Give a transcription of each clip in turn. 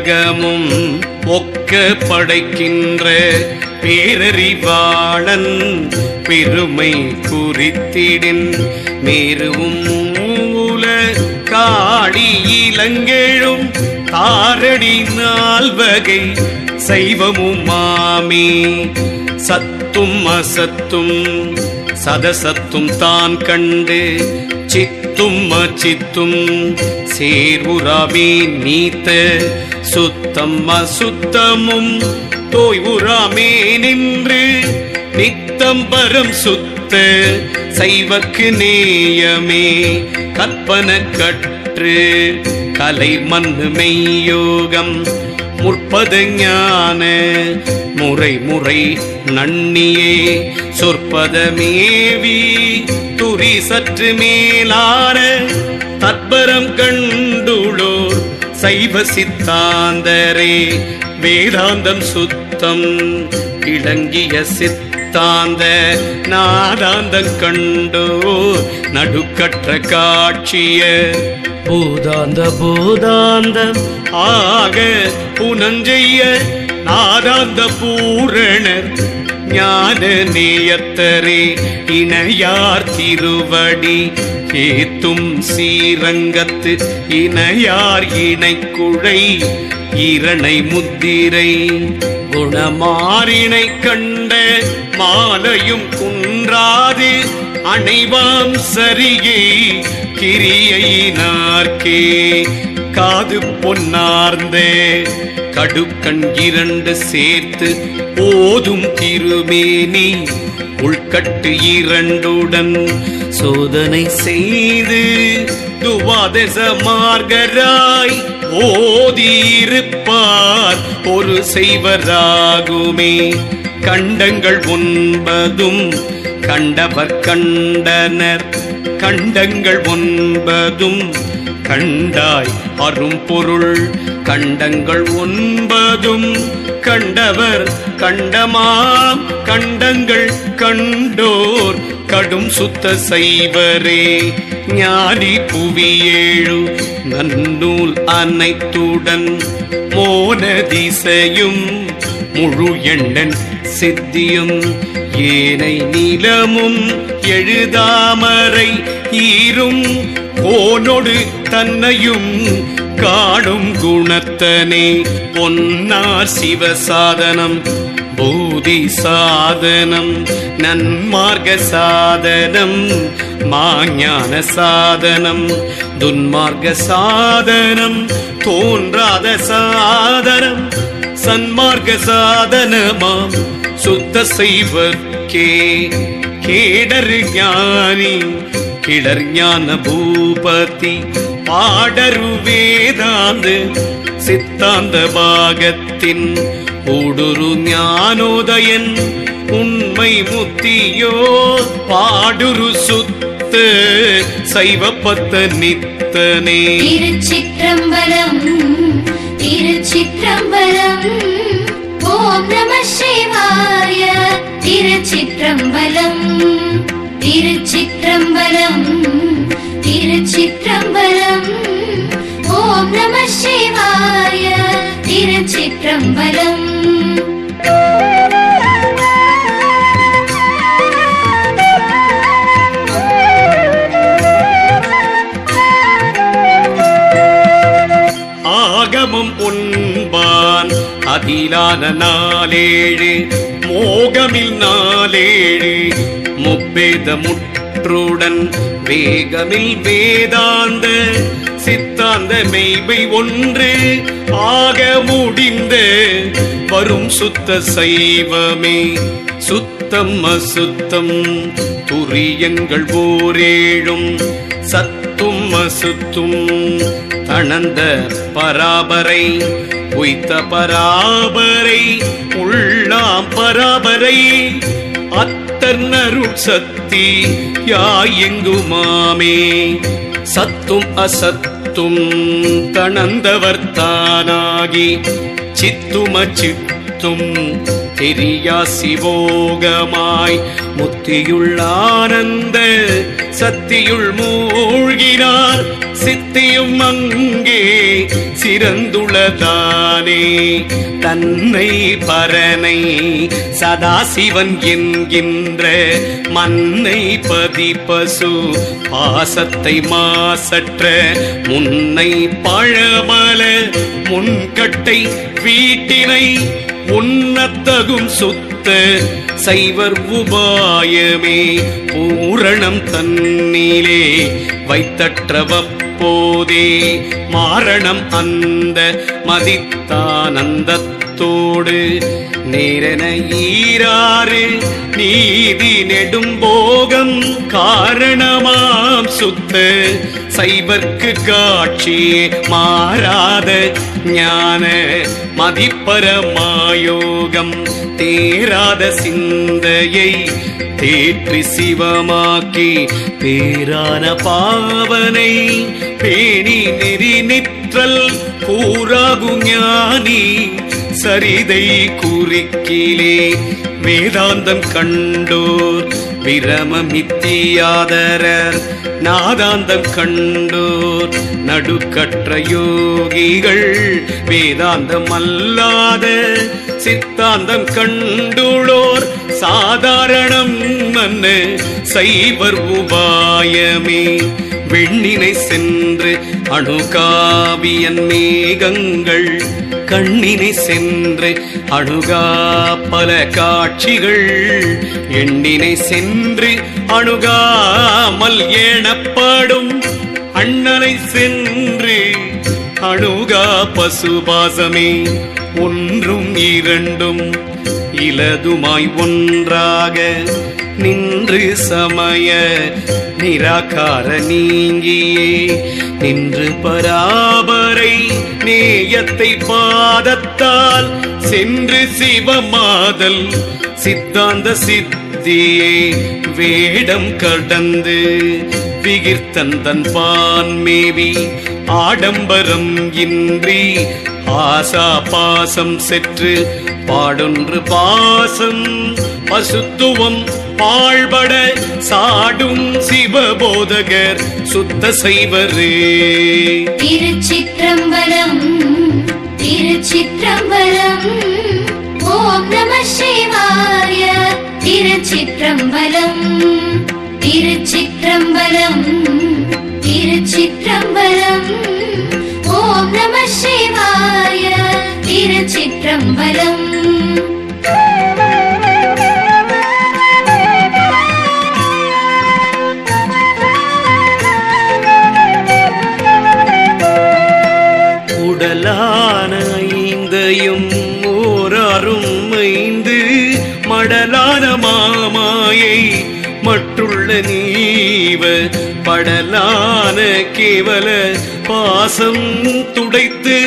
உலகமும் ஒக்க படைக்கின்ற பேரறிவாளன் பெருமை குறித்திடின். மேருவும் மூல காடி இளங்கெழும் தாரடி நால்வகை சைவமும் மாமே சத்தும் அசத்தும் சதசத்தும் தான் கண்டு சித்தும் அச்சித்தும். சேர்வுராவே நீத்த சுத்தம் அசுத்தமும் தோய்வுறாமே நின்று நித்தம் பரம் சுத்த சைவக்கு நேயமே கற்பன கற்று கலை மண்ணு மெய்யோகம் முற்பத ஞான முறை முறை நன்னியே சொற்பதமேவி துரி சற்று மேலான தற்பரம் கண்டுளோர் சைவ சித்தாந்தரே. வேதாந்தம் சுத்தம். இளங்கிய சித்தாந்த நாதாந்தம் கண்டோ. நடுக்கற்ற காட்சிய. பூதாந்த பூதாந்தம். ஆக புனஞ்செய்ய. நாதாந்த பூரணர். ஞான நேயத்தரே இணையார் திருவடி. ஏத்தும் சீரங்கத்து இணையார் இணைக்குழை. இரணை முத்திரை குணமாறினை கண்ட மாலையும் குன்றாது. அணைவாம் சரியை கிரியையினார்க்கே. காது பொன்னார்ந்தே. கடுக்கண் இரண்டு சேர்த்து போதும் திருமேனி உள்கட்டு இரண்டுடன் சோதனை செய்து துவாதச மார்கராய் ஓதியிருப்பார். ஒரு செய்வராகுமே கண்டங்கள் ஒன்பதும் கண்டவர் கண்டனர். கண்டங்கள் ஒன்பதும் கண்டாய் அரும்பொருள் கண்டங்கள் ஒன்பதும் கண்டவர் கண்டமாம் கண்டங்கள் கண்டோர் கடும் சுத்த செய்வரே ஞானி புவியேழு நன்னூல் அனைத்துடன் மோன திசையும் முழு எண்ணன் சித்தியும் ஏனை நிலமும் எழுதாமரை ஈரும் கோனொடு தன்னையும் காணும் குணத்தனே. பொன்னார் சிவசாதனம் பூதி சாதனம் நன்மார்க்க சாதனம் மாஞான சாதனம் துன்மார்க்க சாதனம் தோன்றாத சாதனம் சன்மார்க்க சாதனமாம் சுத்த செய்வர்க்கே கேடர் ஞானி கிளர் ஞான பூபதி ஆடரு வேதாந்த சித்தாந்த பாகத்தின் ஊடுரு ஞானோதயன் உண்மை முத்தியோ பாடுரு சுத்த சைவப்பத்த நித்தனே. திருச்சிற்றம்பலம் திருச்சிற்றம்பலம் ஓம் நம சிவாய திருச்சிற்றம்பலம் திருச்சிற்றம்பலம் திருச்சிற்றம்பலம். திருச்சிற்றம்பலம் ஆகமம் உண்பான் அதிலான நாளேழு மோகமில் நாளேழு முப்பேத முற்றுடன் வேகமில் வேதாந்த சித்தாந்த மெய்வை ஒன்று ஆக முடிந்த வரும் சுத்த சைவமே. சுத்தம் அசுத்தம் துரியங்கள் ஓரேழும் சத்தும் அசுத்தும் தணந்த பராபரை உய்த்த பராபரை உள்ளாம் பராபரை அத்தன்னருள் சக்தி யாயெங்குமாமே சத்தும் அசத்தும் தணந்தவர் தானாகி சித்தும் அச்சித்தும் தெரியா சிவோகமாய் முத்தியுள்ள ஆனந்த சத்தியுள் மூழ்கினார் சித்தியும் அங்கே சிறந்துள்ளதானே தன்னை பரனை சதாசிவன் என்கின்ற மன்னை பதிப்பசு பாசத்தை மாசற்ற முன்னை பழமல முன்கட்டை வீட்டினை உண்ணத்தகும் சுத்த சைவர் உபாயமே பூரணம் தன்னிலே வைத்தற்றவப்போதே மாரணம் அந்த மதித்தானந்தத்தோடு நேரன ஈராறு நீதி நெடும்போகம் காரணமாம் சுத்த. சைவர்க்கு காட்சி மாறாத ஞான மதிப்பரமாயோகம் தேராத சிந்தையை தேற்றி சிவமாக்கி பேரான பாவனை பேணி நெறி நிற்றல் கூறாகு ஞானி. சரிதை குறிக்கிலே வேதாந்தம் கண்டோர் பிரமமித்தியாதரர். நாதாந்தம் கண்டோர் நடுக்கற்ற யோகிகள். வேதாந்தம் அல்லாத சித்தாந்தம் கண்டுளோர். சாதாரணம் மன்ன சைவர் உபாயமே. வெண்ணினை சென்று அணுகாவியன் மேகங்கள். கண்ணினை சென்று அணுகா பல காட்சிகள். எண்ணினை சென்று அணுகாமல் ஏனப்படும் அண்ணனை சென்று அணுகா பசுபாசமே. ஒன்றும் இரண்டும் இலதுமாய் ஒன்றாக நின்று சமய நிராகார நீங்கியே. நின்று பராபரை நேயத்தை பாதத்தால் சென்று சிவமாதல் சித்தாந்த சித்தியே. வேடம் கடந்து விகிர்த்தந்தன் பான்மேவி ஆடம்பரம் இன்றி ஆசா பாசம் செற்று பாடொன்று பாசம் பசுத்துவம் பாழ்பட சாடும் சிவபோதகர் சுத்த செய்வரே திருச்சிற்றம்பலம் திருச்சிற்றம்பலம் ஓம் நம சிவாய திருச்சிற்றம்பலம் திருச்சிற்றம்பலம் திருச்சிற்றம்பலம் ஓம் நம சிவாய திருச்சிற்றம்பலம் உடலான ஐந்தையும் ஓராறும் ஐந்து மடலான மாமாயை மற்றுள்ள நீவ படலான கேவல பாசம் துடைத்து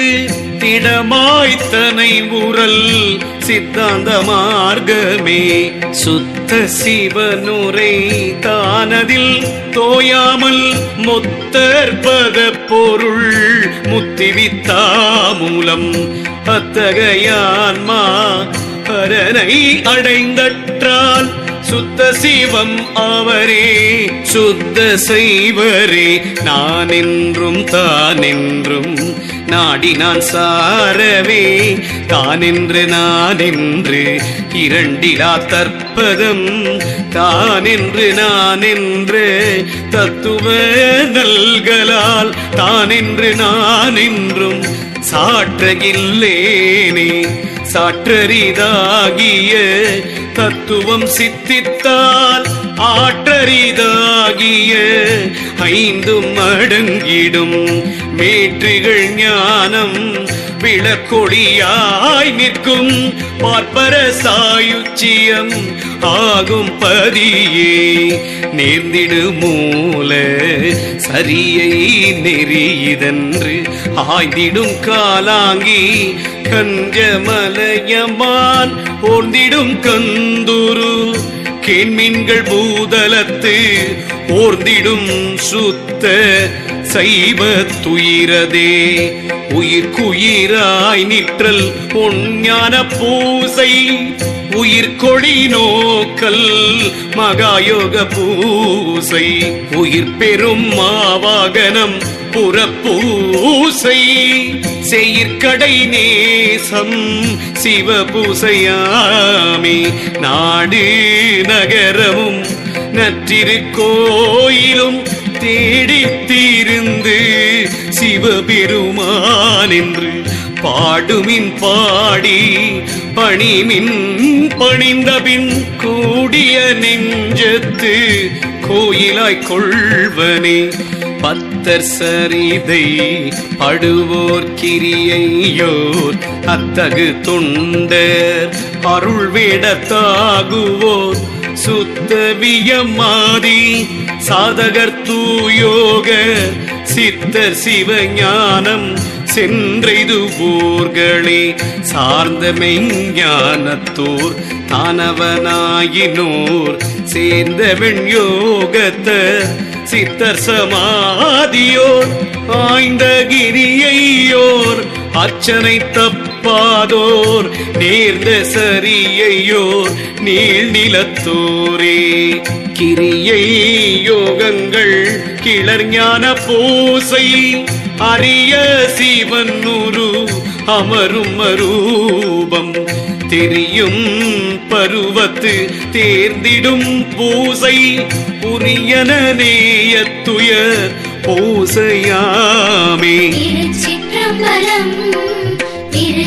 திடமாய்த்தனை உரல் சித்தாந்த மார்க்கமே. சுத்த சிவனுரை தானதில் தோயாமல் முத்தற்பத பொருள் முத்திவித்தா மூலம். அத்தகையான்மா பரனை அடைந்தற்றால் சுத்த சிவம் அவரே சுத்த செய்வரே நான் என்றும் தான் என்றும் நாடி நான் சாரவே. தானென்று என்று நான் என்று இரண்டிலா தற்பதம். தானென்று என்று நான் என்று தத்துவ நல்கலால் தானென்று என்று நான் என்றும் சாற்றகில்லேனே. சாற்றரிதாகிய தத்துவம் சித்தித்தால் ஆற்றரிதாகிய ஐந்தும் அடங்கிடும் மேற்றிகள் ஞானம் விளக்கொடியாய் நிற்கும் பார்ப்பர சாயுச்சியம் ஆகும் பதியே. நேர்ந்திடு மூல சரியை நெறியதன்று ஆய்ந்திடும் காலாங்கி கஞ்சமலையமான் ஓர்ந்திடும் கந்துரு. கேண்மீன்கள் பூதலத்து ஓர்ந்திடும் சுத்த சைவ துயிரதே உயிர்க்குயிராய் நிற்றல் பொன்ஞான பூசை. உயிர்கொழி நோக்கல் மகாயோக பூசை. உயிர் பெரும் மாவாகனம் புறப்பூசை. செயற்கடை நேசம் சிவபூசையாமே. நாடு நகரமும் நற்றிரு கோயிலும் தேடித் தீர்ந்து சிவபெருமான் என்று பாடுமின் பாடி பணிமின் பணிந்தபின் கூடிய நெஞ்சத்து கோயிலாய் கொள்வனே. பத்தர் சரிதை படுவோர் கிரியையோர் அத்தகு தொண்டர் அருள் வேடத்தாகுவோர் சுத்தவியமாதி சாதகர் தூயோக சித்தர் சிவஞானம் சென்றெய்து ஊர்களே சார்ந்த மெஞ்ஞானத்தோர் தானவனாயினோர் சேர்ந்த வெண்யோகத்த சித்தர் சமாதியோர் ஆய்ந்த கிரியையோர் அச்சனை தப்ப தப்பாதோர் நேர்ந்த சரியையோர் நீள் நிலத்தோரே. கிரியை யோகங்கள் கிளர்ஞான பூசை அரிய சிவன் அமரும் அரூபம். தெரியும் பருவத்து தேர்ந்திடும் பூசை புரியன நேயத்துயர் பூசையாமே. திருச்சிற்றம்பலம்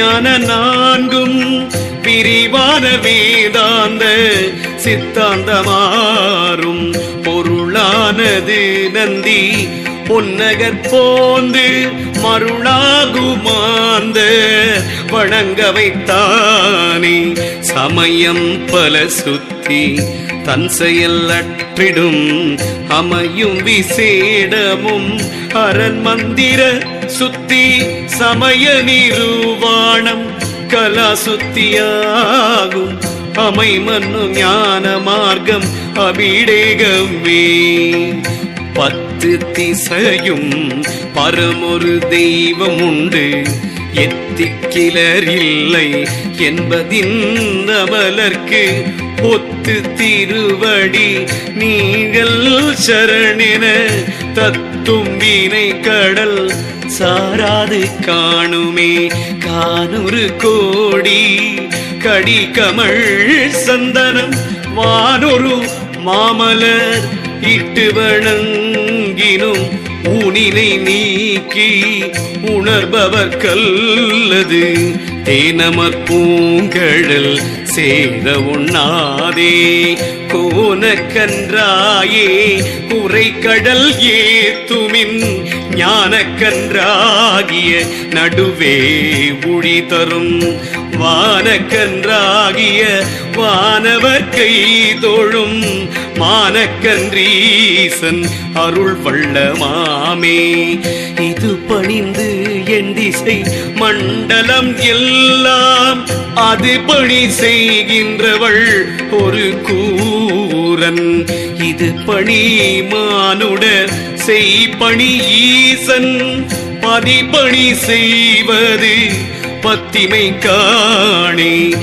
ஞான நான்கும் பிரிவான வேதாந்த சித்தாந்தமாறும் பொருளானது நந்தி பொன்னகர் போந்து மருளாகுமாந்த வணங்க வைத்தானே. சமயம் பல சுத்தி தன் செயல் அற்றிடும் அமையும் விசேடமும் அரண் மந்திர சுத்தி சமய நிருவாணம் கலா சுத்தியாகும் அமை மன்னு ஞான மார்க்கம் அபிடேகமே பத்து திசையும் பரமொரு தெய்வம் உண்டு எத்திக்கிலர் இல்லை என்பதின் அவலர்க்கு ஒத்து திருவடி நீங்கள் சரணென தத்தும் வீணை கடல் சாராது காணுமே. கானூறு கோடி கடி கமழ் சந்தனம். வானொரு மாமலர் இட்டு வணங்கினும். ஊனினை நீக்கி உணர்பவர் கல்லது. தேனமர் பூங்கழல் சேர உண்ணாதே கோனக்கன்றாயே உரைக்கடல் ஏத்துமின் ஞானக்கன்றாகிய நடுவே உழி தரும் வானக்கன்றாகிய வானவர் கை தோழும் மானக்கன்றீசன் அருள் வள்ளமாமே. இது பணிந்து என் திசை மண்டலம் எல்லாம் அது பணி செய்கின்றவள் ஒரு கூரன் இது பணி மானுட செய்பணி ஈசன். பதிப்பணி செய்வது பத்திமை காணே.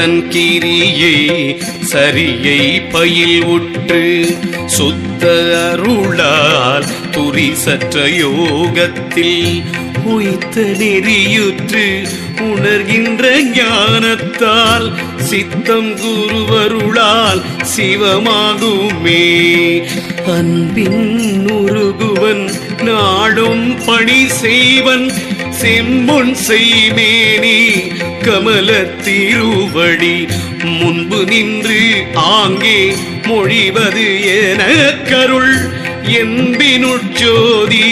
தன் கிரியை சரியை பயில் உற்று சுத்த அருளால் துரி சற்ற யோகத்தில் உய்த்த நெறியுற்று உணர்கின்ற ஞானத்தால் சித்தம் குருவருளால் சிவமாகுமே. அன்பின் உருகுவன் நாடும் பணி செய்வன் செம்பொன் செய்மேனி. கமல திருவடி முன்பு நின்று ஆங்கே மொழிவது என கருள் என்பினுட்சோதி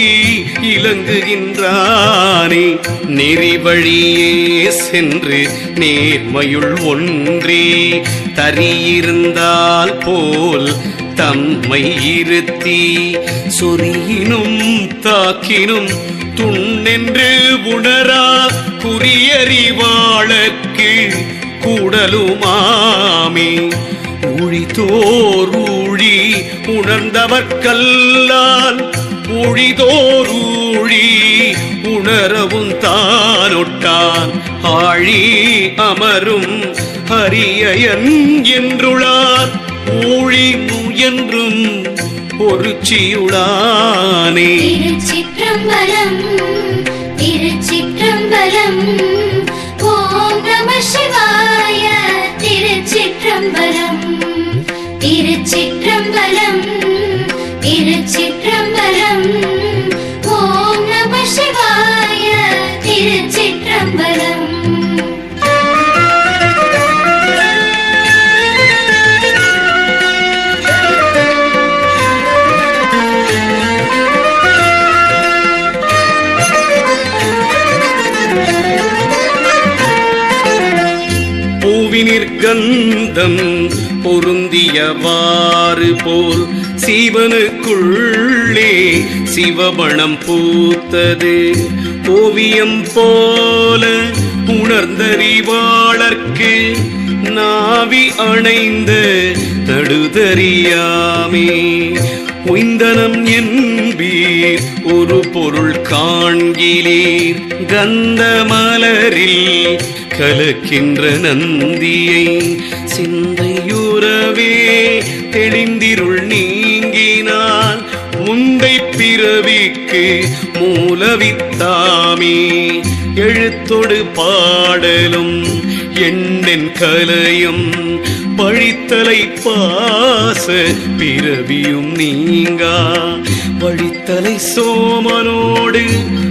இலங்குகின்றானே. நெறிவழியே சென்று நேர்மையுள் ஒன்றே தரியிருந்தால் போல் தம்மை இருத்தி சொறியினும் தாக்கினும் துண்ணென்று உணரா குறியறிவாளக்கு கூடலுமாமே. ஊழிதோர் ஊழி உணர்ந்தவர்கல்லால் ஊழிதோர் உணரவும் தானொட்டான். ஆழி அமரும் ஹரியன் என்றுளார். ஊழி முயன்றும் ஒரு சியுளானே திருச்சிற்றம்பலம் திருச்சிற்றம்பலம் ஓம் நம சிவாய திருச்சிற்றம்பலம் திருச்சிற்றம்பலம் திருச்சிற்றம் கந்தம் பொருந்தியவாறு போல் சிவனுக்குள்ளே சிவபணம் பூத்தது. ஓவியம் போல உணர்ந்தறிவாளர்க்கு நாவி அணைந்த தடுதறியாமே. உய்ந்தனம் என்பீர் ஒரு பொருள் காண்கிலீர் கந்தமலரில் மலரில் கலக்கின்ற நந்தியை சிந்தையுறவே தெளிந்திருள் நீங்கினால் முந்தை பிறவிக்கு மூலவித்தாமே. எழுத்தொடு பாடலும் எண்ணென் கலையும் பழித்தலை பாச பிறவியும் நீங்கா. வழித்தலை சோமனோடு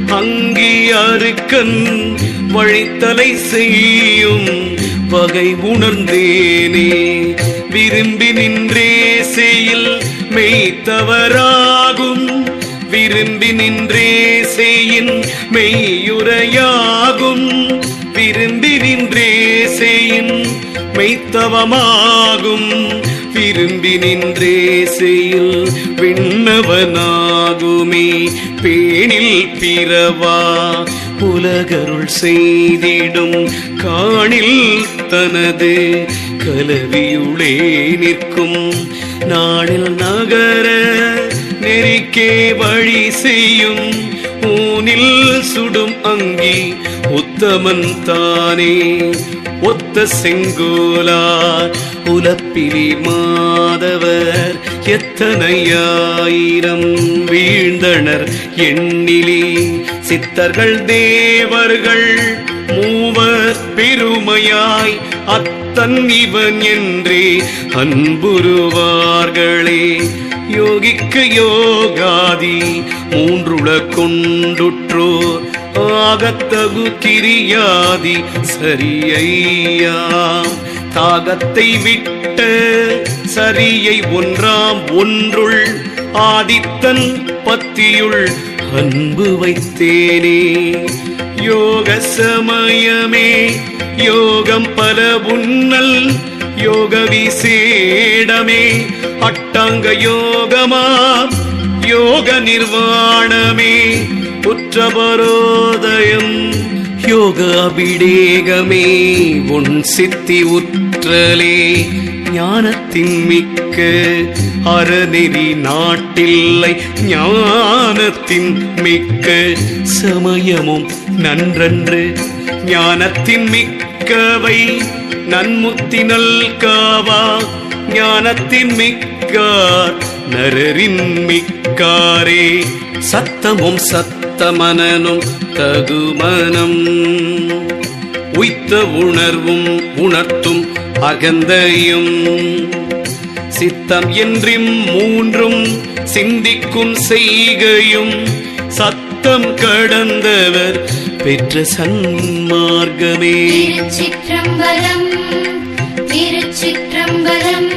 அங்கே அருக்கன் வழித்தலை செய்யும் வகை உணர்ந்தேனே. விரும்பி நின்றே செயல் மெய்த்தவராகும். விரும்பி நின்றே செய்யின் மெய்யுரையாகும். விரும்பி நின்றே செய்யின் மெய்த்தவமாகும். விரும்பி நின்றே செயல் விண்ணவனாகுமே. பேணில் பிறவா புலகருள் செய்திடும் காணில் தனது கலவியுளே நிற்கும். நாளில் நகர நெறிக்கே வழி செய்யும். ஊனில் சுடும் அங்கி உத்தமன் தானே. ஒத்த செங்கோலார் உலப்பிலி மாதவர் எத்தனையாயிரம் வீழ்ந்தனர் எண்ணிலே. சித்தர்கள் தேவர்கள் மூவர் பெருமையாய் அத்தன் இவன் என்றே அன்புருவார்களே யோகிக்கு யோகாதி மூன்றுள கொண்டுற்றோர் ஆகத்தகு கிரியாதி சரியையாம் தாகத்தை விட்ட சரியை ஒன்றாம் ஒன்றுள் ஆதித்தன் பத்தியுள் அன்பு வைத்தேனே. யோக சமயமே யோகம் பல உன்னல் யோக விசேடமே. அட்டாங்க யோகமா யோக நிர்வாணமே. உற்றபரோதயம் யோக அபிடேகமே. உன் சித்தி உற்றலே ஞானத்தின் மிக்க அறநெறி நாட்டில்லை ஞானத்தின் மிக்க சமயமும் நன்றன்று. ஞானத்தின் மிக்கவை நன்முத்தி நல்காவா? ஞானத்தின் மிக்கார் நரரின் மிக்காரே. சத்தமும் சத்தமனனும் தகுமனம். உய்த்த உணர்வும் உணர்த்தும் அகந்தையும். சித்தம் என்றும் மூன்றும் சிந்திக்கும் செய்கையும் சத்தம் கடந்தவர் பெற்ற சன்மார்க்கமே. சிற்றம்பலம் திருச்சிற்றம்பலம்.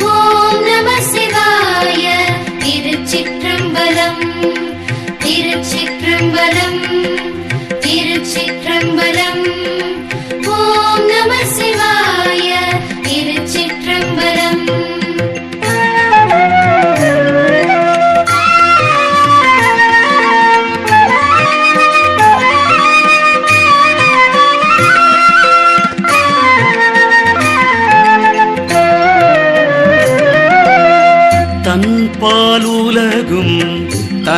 ஓம் நம சிவாய திருச்சிற்றம்பலம் திருச்சிற்றம்பலம்.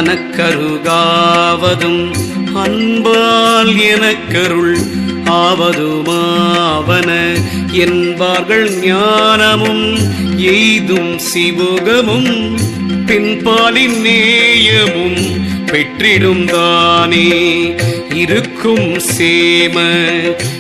தனக்கருகாவதும் அன்பால் எனக்கருள் ஆவதுமாவன. என்பார்கள் ஞானமும் எய்தும் சிவகமும் பின்பாலின் நேயமும் பெற்றிடும் தானே. இருக்கும் சேம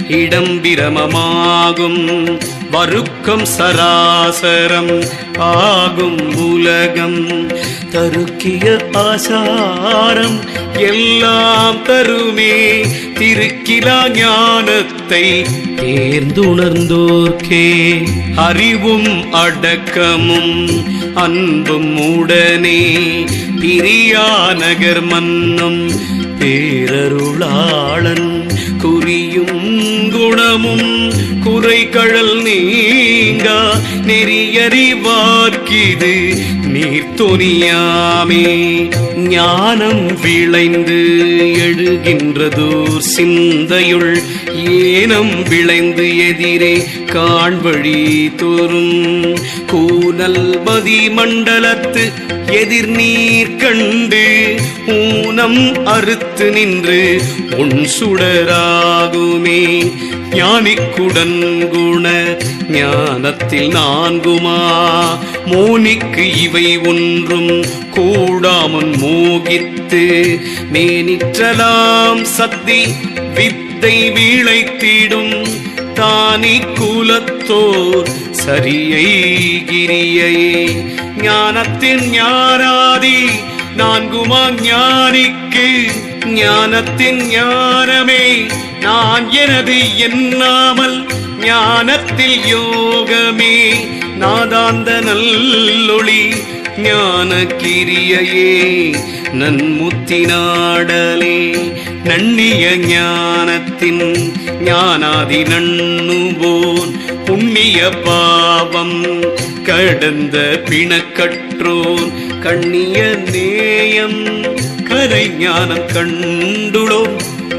இடம் பிரமமாகும். வருக்கம் சராசரம் ஆகும் உலகம். தருக்கிய ஆசாரம் எல்லாம் தருமே. திருக்கிலா ஞானத்தை தேர்ந்துணர்ந்தோர்க்கே. அறிவும் அடக்கமும் அன்பும் உடனே. பிரியா நகர் மன்னும் பேரருளாளன். குறியும் குணமும் குறைகழல் நீங்க நெறியறிவார்க்கிது நீர் துணியாமே ஞானம் விளைந்து எழுகின்றதோர் சிந்தையுள் ஏனம் விளைந்து எதிரே காண்வழி தோறும். கூனல் மதி மண்டலத்து எதிர்நீர் கண்டு ஊனம் அறுத்து நின்று உன் சுடராகுமே. ஞானிக்குடன் குண ஞானத்தில் நான்குமா. மோனிக்கு இவை ஒன்றும் கூடாமன் மோகித்து மேனிற்றலாம் சத்தி வித்தை வீழைத்திடும் தானி குலத்தோர் சரியை கிரியை ஞானத்தின் ஞாராதி நான்குமா ஞானிக்கு ஞானத்தின் ஞானமே. நான் எனது எண்ணாமல் ஞானத்தில் யோகமே. நாதாந்த நல்லொளி ஞான கிரியையே நன்முத்தி நாடலே. நன்னிய ஞானத்தின் ஞானாதி நண்ணுவோன். புண்ணிய பாவம் கடந்த பிணக்கற்றோன். கண்ணிய நேயம் கரை ஞானம் கண்டுளோ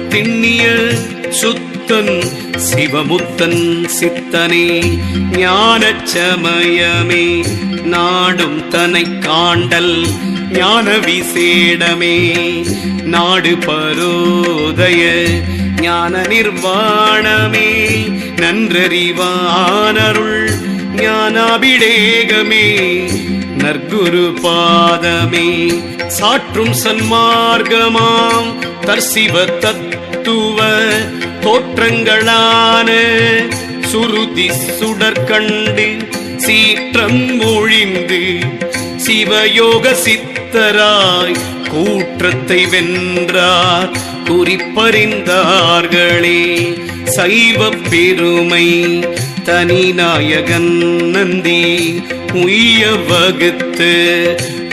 திண்ணிய சுத்தன் சிவமுத்தன் சித்தனே ஞான சமயமே நாடும் தனை காண்டல் ஞான விசேடமே நாடு பரோதய ஞான நிர்வாணமே நன்றறிவானருள் ஞானாபிடேகமே நற்குரு பாதமே. சாற்றும் சன்மார்க்கமாம். தர்சிவ தத்துவ தோற்றங்களான சுருதி சுடற்கண்டு சீற்றம் ஒழிந்து சிவயோக சித்தராய் கூற்றத்தை வென்றார் குறிப்பறிந்தார்களே. சைவ பெருமை தனி நாயகன் நந்தி உய்ய வகுத்து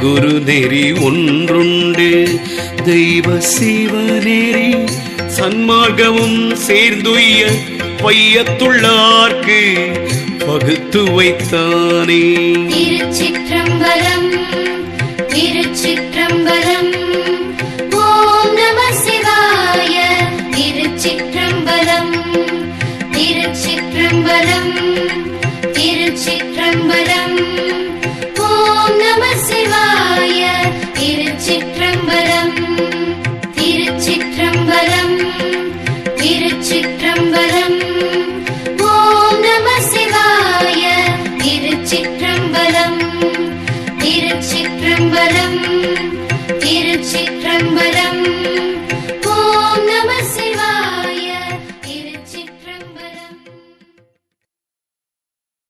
குரு நெறி ஒன்றுண்டு. தெய்வ சிவ நெறி சன்மார்க்கமும் சேர்ந்துய பையத்துள்ளார்க்கு பகுத்து வைத்தானே. திருச்சிற்றம்பலம் திருச்சிற்றம்பலம். ஓம் நம சிவாய திருச்சிற்றம்பலம் திருச்சிற்றம்பலம். திருச்சிற்றம்பலம்